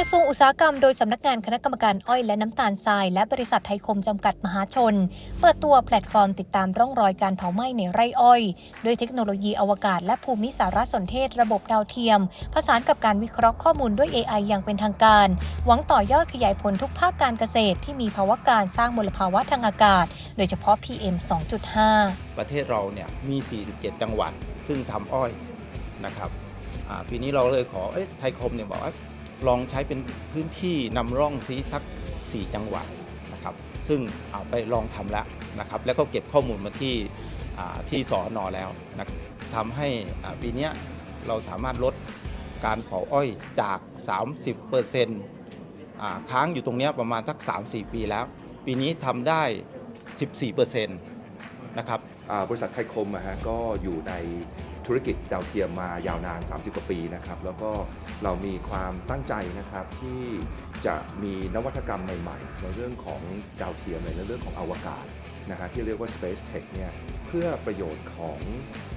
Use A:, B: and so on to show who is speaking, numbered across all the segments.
A: ระทรวงอุตสาหกรรมโดยสำนักงานคณะกรรมการอ้อยและน้ำตาลทราย และบริษัทไทยคมจำกัดมหาชน เปิดตัวแพลตฟอร์มติดตามร่องรอยการเผาไหม้ในไร่อ้อยด้วยเทคโนโลยีอวกาศ และภูมิสารสนเทศระบบดาวเทียม ผสานกับการวิเคราะห์ข้อมูลด้วย AI อย่างเป็นทางการ หวังต่อยอดขยายผลทุกภาคการเกษตร ที่มีภาวะการสร้างมลภาวะทางอากาศ โดยเฉพาะ PM 2.5
B: ประเทศเราเนี่ยมี 47 จังหวัดซึ่งทำอ้อยนะครับปีนี้เราเลยขอเอ้ยไทยคมเนี่ยบอกว่า ลองใช้เป็นพื้นที่นำร่องซีสัก 4 จังหวัดนะครับ ซึ่งเอาไปลองทำแล้วนะครับ แล้วก็เก็บข้อมูลมาที่ที่สอนอแล้วนะทำให้ปีนี้เราสามารถลดการเผาอ้อยจาก 30%อ่าค้างอยู่ตรงนี้ประมาณสัก 3-4 ปีแล้ว ปีนี้ทำได้ 14%นะครับ
C: บริษัทไทยคมอะฮะก็อยู่ใน ธุรกิจดาวเทียมมายาวนาน 30 กว่าปีนะครับ แล้วก็เรามีความตั้งใจนะครับที่จะมีนวัตกรรมใหม่ๆ ในเรื่องของดาวเทียมในเรื่องของอวกาศนะฮะที่เรียกว่า Space Tech เนี่ยเพื่อประโยชน์ของ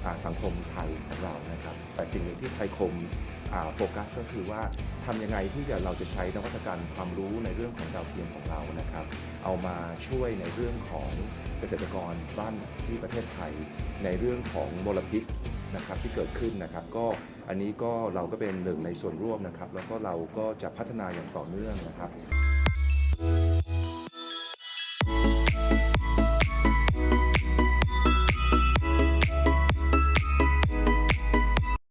C: อสังคมไทยของเรานะครับ แต่สิ่งหนึ่งที่ไทยคมโฟกัสก็คือว่า ทำยังไงที่จะเราจะใช้นวัตกรรมความรู้ในเรื่องของดาวเทียมของเรานะครับ เอามาช่วยในเรื่องของเกษตรกรบ้านที่ประเทศไทย ในเรื่องของมลพิษนะครับที่เกิดขึ้นนะครับก็อันนี้ก็เราก็เป็นหนึ่งในส่วนร่วมนะครับ แล้วก็เราก็จะพัฒนาอย่างต่อเนื่องนะครับ